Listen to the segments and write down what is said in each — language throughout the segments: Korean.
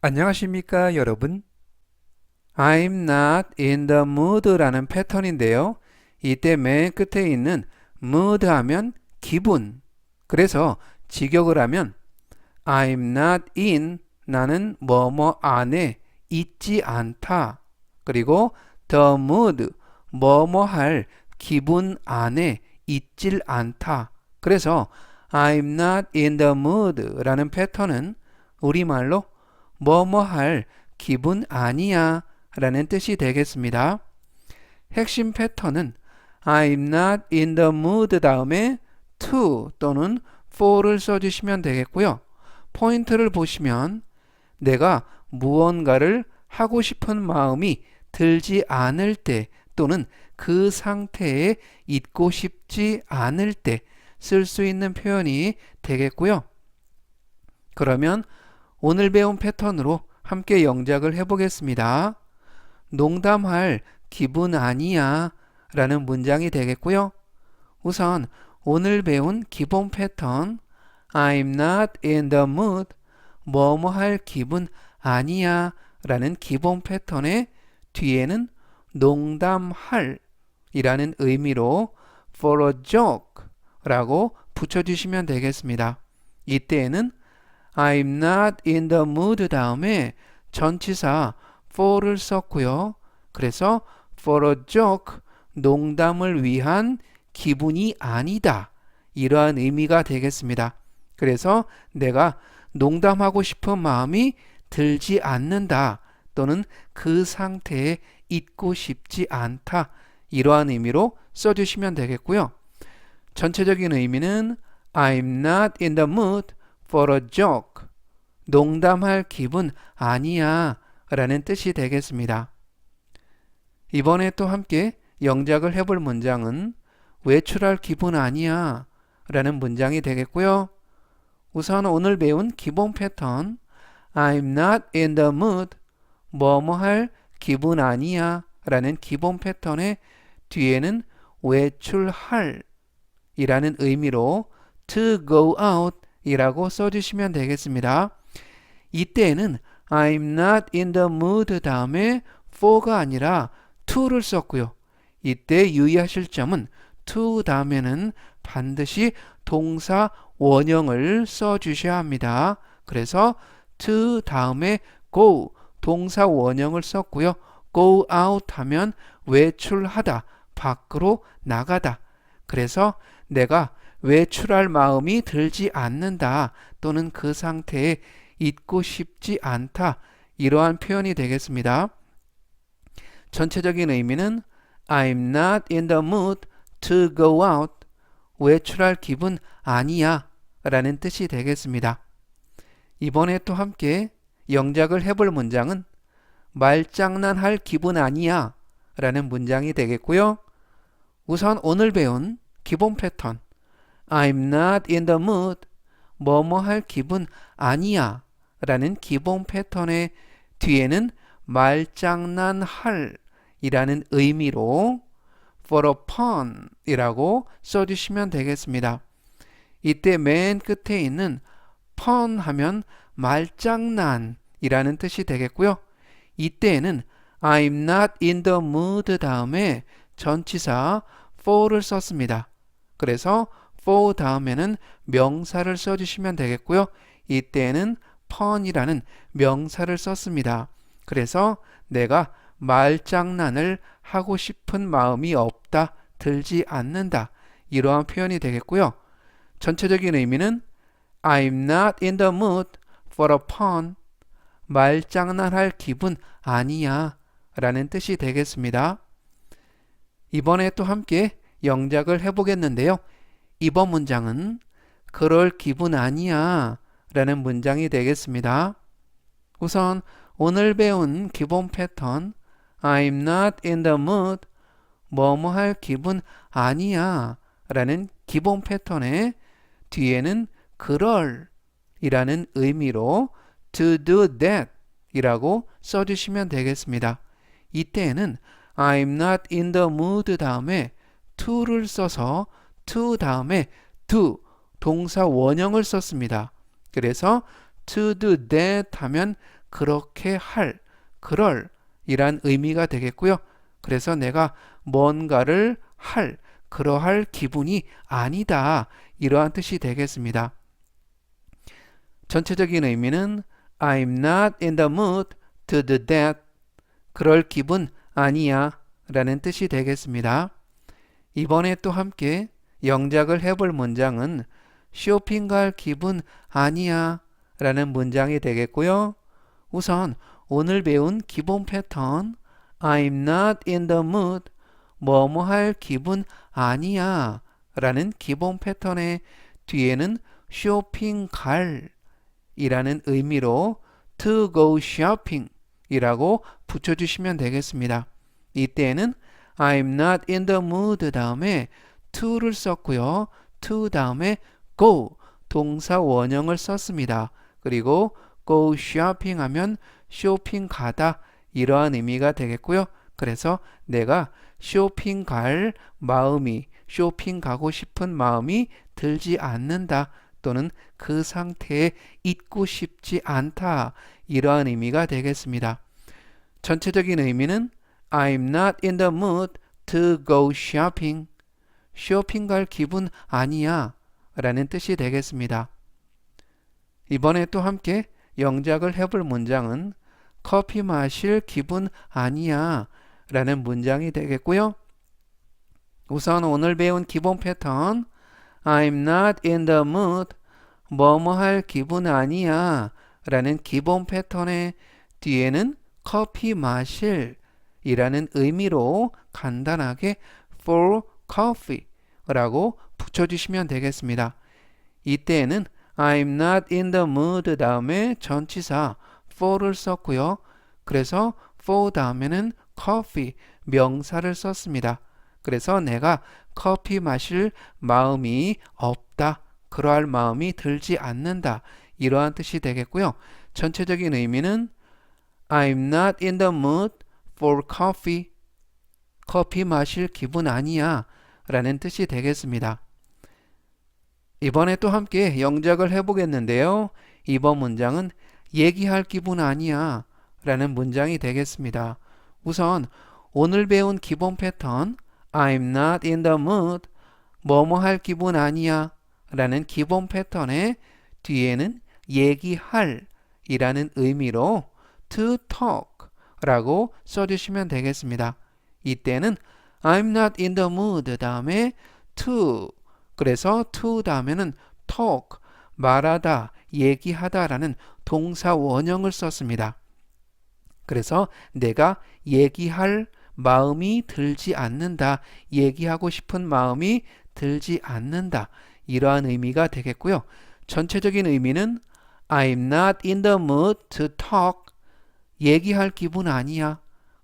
안녕하십니까 여러분? I'm not in the mood라는 패턴인데요. 이때 맨 끝에 있는 mood 하면 기분. 그래서 직역을 하면 I'm not in 나는 뭐뭐 안에 있지 않다. 그리고 the mood 뭐뭐 할 기분 안에 있질 않다. 그래서 I'm not in the mood 라는 패턴은 우리말로 뭐뭐 할 기분 아니야 라는 뜻이 되겠습니다. 핵심 패턴은 I'm not in the mood 다음에 to 또는 for를 써주시면 되겠고요. 포인트를 보시면 내가 무언가를 하고 싶은 마음이 들지 않을 때 또는 그 상태에 있고 싶지 않을 때 쓸 수 있는 표현이 되겠고요. 그러면 오늘 배운 패턴으로 함께 영작을 해보겠습니다. 농담할 기분 아니야 라는 문장이 되겠고요. 우선 오늘 배운 기본 패턴 I'm not in the mood 뭐뭐 할 기분 아니야 라는 기본 패턴의 뒤에는 농담할 이라는 의미로 for a joke 라고 붙여주시면 되겠습니다. 이때에는 I'm not in the mood 다음에 전치사 for를 썼고요. 그래서 for a joke 농담을 위한 기분이 아니다. 이러한 의미가 되겠습니다. 그래서 내가 농담하고 싶은 마음이 들지 않는다. 또는 그 상태에 있고 싶지 않다. 이러한 의미로 써주시면 되겠고요. 전체적인 의미는 I'm not in the mood for a joke. 농담할 기분 아니야. 라는 뜻이 되겠습니다. 이번에 또 함께 영작을 해볼 문장은 외출할 기분 아니야. 라는 문장이 되겠고요. 우선 오늘 배운 기본 패턴 I'm not in the mood 뭐뭐 할 기분 아니야 라는 기본 패턴의 뒤에는 외출할 이라는 의미로 to go out 이라고 써주시면 되겠습니다. 이때에는 I'm not in the mood 다음에 for가 아니라 to를 썼고요. 이때 유의하실 점은 to 다음에는 반드시 동사 원형을 써 주셔야 합니다. 그래서 to 다음에 go 동사 원형을 썼고요. go out 하면 외출하다, 밖으로 나가다. 그래서 내가 외출할 마음이 들지 않는다 또는 그 상태에 있고 싶지 않다 이러한 표현이 되겠습니다. 전체적인 의미는 I'm not in the mood to go out 외출할 기분 아니야 라는 뜻이 되겠습니다. 이번에 또 함께 영작을 해볼 문장은 말장난할 기분 아니야 라는 문장이 되겠고요. 우선 오늘 배운 기본 패턴 I'm not in the mood 뭐뭐 할 기분 아니야 라는 기본 패턴의 뒤에는 말장난할 이라는 의미로 for a pun 이라고 써주시면 되겠습니다. 이때 맨 끝에 있는 pun 하면 말장난 이라는 뜻이 되겠고요. 이때에는 I'm not in the mood 다음에 전치사 for를 썼습니다. 그래서 for 다음에는 명사를 써주시면 되겠고요. 이때에는 pun이라는 명사를 썼습니다. 그래서 내가 말장난을 하고 싶은 마음이 없다, 들지 않는다. 이러한 표현이 되겠고요. 전체적인 의미는 I'm not in the mood for a pun. 말장난할 기분 아니야. 라는 뜻이 되겠습니다. 이번에 또 함께 영작을 해보겠는데요. 이번 문장은 그럴 기분 아니야. 라는 문장이 되겠습니다. 우선 오늘 배운 기본 패턴 I'm not in the mood 뭐뭐 할 기분 아니야 라는 기본 패턴의 뒤에는 그럴 이라는 의미로 to do that 이라고 써주시면 되겠습니다. 이때에는 I'm not in the mood 다음에 to를 써서 to 다음에 do 동사 원형을 썼습니다. 그래서 to do that 하면 그렇게 할, 그럴 이란 의미가 되겠고요. 그래서 내가 뭔가를 할, 그러할 기분이 아니다. 이러한 뜻이 되겠습니다. 전체적인 의미는 I'm not in the mood to do that. 그럴 기분 아니야. 라는 뜻이 되겠습니다. 이번에 또 함께 영작을 해볼 문장은 쇼핑 갈 기분 아니야. 라는 문장이 되겠고요. 우선 오늘 배운 기본 패턴 I'm not in the mood 뭐뭐 할 기분 아니야 라는 기본 패턴의 뒤에는 쇼핑 갈 이라는 의미로 to go shopping 이라고 붙여주시면 되겠습니다. 이때는 I'm not in the mood 다음에 to를 썼고요. to 다음에 go 동사 원형을 썼습니다. 그리고 go shopping 하면 쇼핑 가다 이러한 의미가 되겠고요. 그래서 내가 쇼핑 갈 마음이 쇼핑 가고 싶은 마음이 들지 않는다 또는 그 상태에 있고 싶지 않다 이러한 의미가 되겠습니다. 전체적인 의미는 I'm not in the mood to go shopping. 쇼핑 갈 기분 아니야 라는 뜻이 되겠습니다. 이번에 또 함께 영작을 해볼 문장은 커피 마실 기분 아니야 라는 문장이 되겠고요. 우선 오늘 배운 기본 패턴 I'm not in the mood 뭐뭐 할 기분 아니야 라는 기본 패턴의 뒤에는 커피 마실 이라는 의미로 간단하게 for coffee 라고 붙여주시면 되겠습니다. 이때에는 I'm not in the mood 다음에 전치사 for를 썼고요. 그래서 for 다음에는 coffee 명사를 썼습니다. 그래서 내가 커피 마실 마음이 없다. 그러할 마음이 들지 않는다. 이러한 뜻이 되겠고요. 전체적인 의미는 I'm not in the mood for coffee. 커피 마실 기분 아니야. 라는 뜻이 되겠습니다. 이번에 또 함께 영작을 해보겠는데요. 이번 문장은 얘기할 기분 아니야. 라는 문장이 되겠습니다. 우선 오늘 배운 기본 패턴 I'm not in the mood 뭐뭐 할 기분 아니야 라는 기본 패턴의 뒤에는 얘기할 이라는 의미로 to talk 라고 써주시면 되겠습니다. 이때는 I'm not in the mood 다음에 to 그래서 to 다음에는 talk 말하다 얘기하다라는 동사 원형을 썼습니다. 그래서 내가 얘기할 마음이 들지 않는다. 얘기하고 싶은 마음이 들지 않는다. 이러한 의미가 되겠고요. 전체적인 의미는 I'm not in the mood to talk. 얘기할 기분 아니야.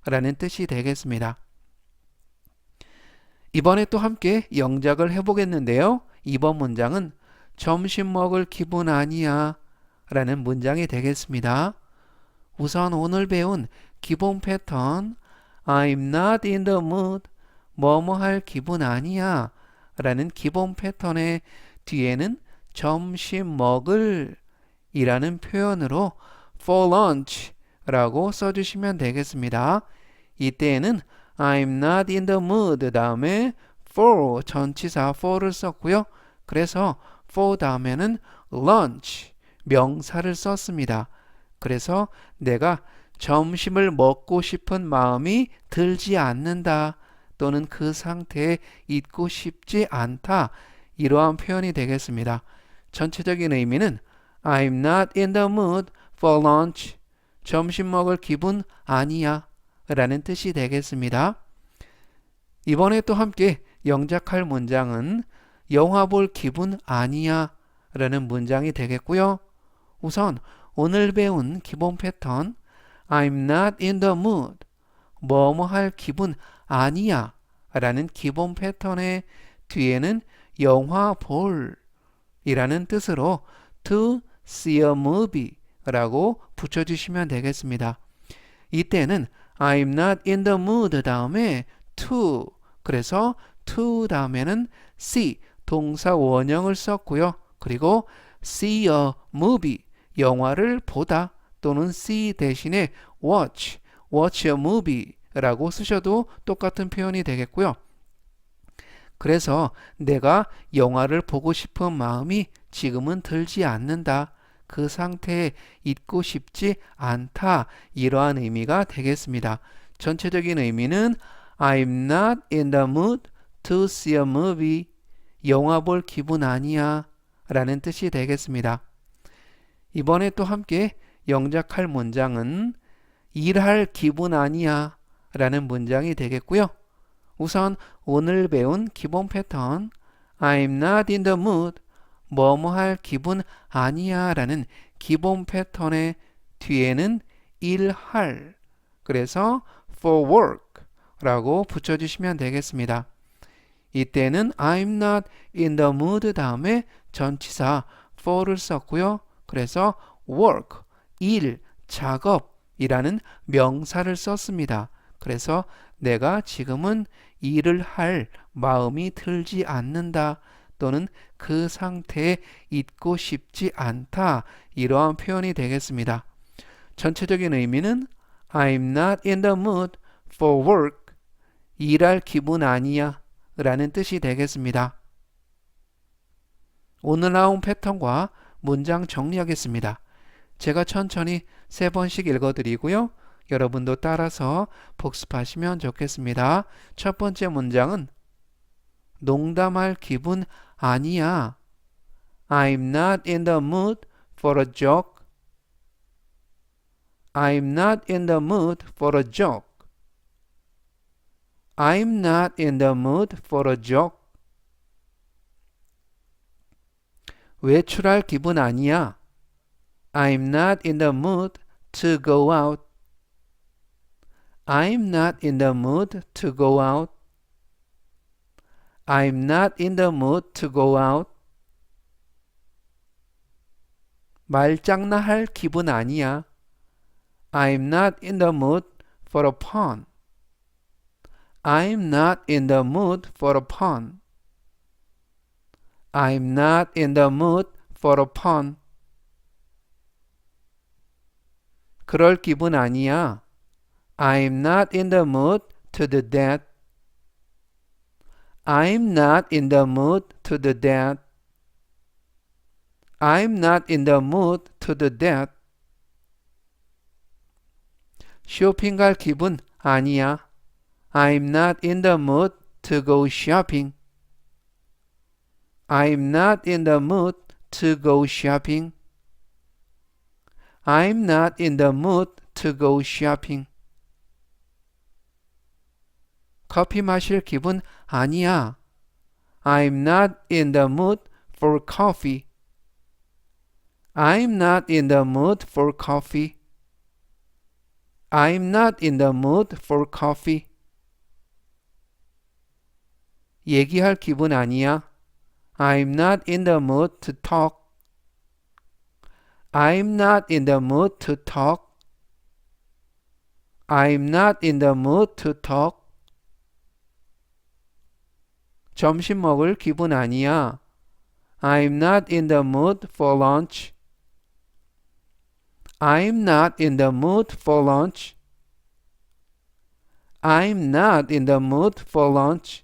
라는 뜻이 되겠습니다. 이번에 또 함께 영작을 해보겠는데요. 이번 문장은 점심 먹을 기분 아니야. 라는 문장이 되겠습니다. 우선 오늘 배운 기본 패턴 I'm not in the mood 뭐뭐 할 기분 아니야 라는 기본 패턴의 뒤에는 점심 먹을 이라는 표현으로 for lunch 라고 써주시면 되겠습니다. 이때에는 I'm not in the mood 다음에 for 전치사 for를 썼고요. 그래서 for 다음에는 lunch 명사를 썼습니다. 그래서 내가 점심을 먹고 싶은 마음이 들지 않는다 또는 그 상태에 있고 싶지 않다 이러한 표현이 되겠습니다. 전체적인 의미는 I'm not in the mood for lunch. 점심 먹을 기분 아니야 라는 뜻이 되겠습니다. 이번에 또 함께 영작할 문장은 영화 볼 기분 아니야 라는 문장이 되겠고요. 우선 오늘 배운 기본 패턴 I'm not in the mood 뭐뭐 할 기분 아니야 라는 기본 패턴의 뒤에는 영화 볼 이라는 뜻으로 to see a movie 라고 붙여주시면 되겠습니다. 이때는 I'm not in the mood 다음에 to 그래서 to 다음에는 see 동사 원형을 썼고요. 그리고 see a movie 영화를 보다 또는 see 대신에 watch, watch a movie라고 쓰셔도 똑같은 표현이 되겠고요. 그래서 내가 영화를 보고 싶은 마음이 지금은 들지 않는다. 그 상태에 있고 싶지 않다. 이러한 의미가 되겠습니다. 전체적인 의미는 I'm not in the mood to see a movie. 영화 볼 기분 아니야. 라는 뜻이 되겠습니다. 이번에 또 함께 영작할 문장은 일할 기분 아니야. 라는 문장이 되겠고요. 우선 오늘 배운 기본 패턴 I'm not in the mood 뭐뭐 할 기분 아니야 라는 기본 패턴의 뒤에는 일할 그래서 for work 라고 붙여주시면 되겠습니다. 이때는 I'm not in the mood 다음에 전치사 for를 썼고요. 그래서 work, 일, 작업이라는 명사를 썼습니다. 그래서 내가 지금은 일을 할 마음이 들지 않는다 또는 그 상태에 있고 싶지 않다 이러한 표현이 되겠습니다. 전체적인 의미는 I'm not in the mood for work 일할 기분 아니야 라는 뜻이 되겠습니다. 오늘 나온 패턴과 문장 정리하겠습니다. 제가 천천히 세 번씩 읽어드리고요. 여러분도 따라서 복습하시면 좋겠습니다. 첫 번째 문장은 농담할 기분 아니야. I'm not in the mood for a joke. I'm not in the mood for a joke. I'm not in the mood for a joke. 외출할 기분 아니야. I'm not in the mood to go out. I'm not in the mood to go out. I'm not in the mood to go out. 말장난 할 기분 아니야. I'm not in the mood for a pun. I'm not in the mood for a pun. I'm not in the mood for a pun. 그럴 기분 아니야. I'm not in the mood to do that. I'm not in the mood to do that. I'm not in the mood to do that. 쇼핑 갈 기분 아니야. I'm not in the mood to go shopping. I'm not in the mood to go shopping. I'm not in the mood to go shopping. 커피 마실 기분 아니야. I'm not in the mood for coffee. I'm not in the mood for coffee. I'm not in the mood for coffee. 얘기할 기분 아니야. I'm not in the mood to talk. I'm not in the mood to talk. I'm not in the mood to talk. 점심 먹을 기분 아니야. I'm not in the mood for lunch. I'm not in the mood for lunch. I'm not in the mood for lunch.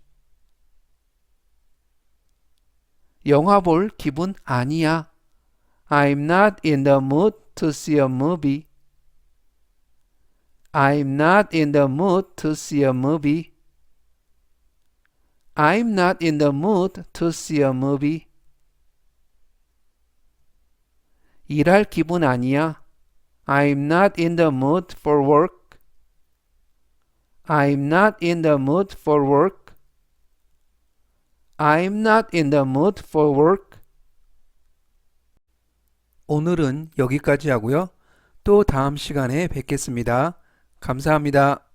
영화 볼 기분 아니야. I'm not in the mood to see a movie. I'm not in the mood to see a movie. I'm not in the mood to see a movie. 일할 기분 아니야. I'm not in the mood for work. I'm not in the mood for work. I'm not in the mood for work. 오늘은 여기까지 하고요. 또 다음 시간에 뵙겠습니다. 감사합니다.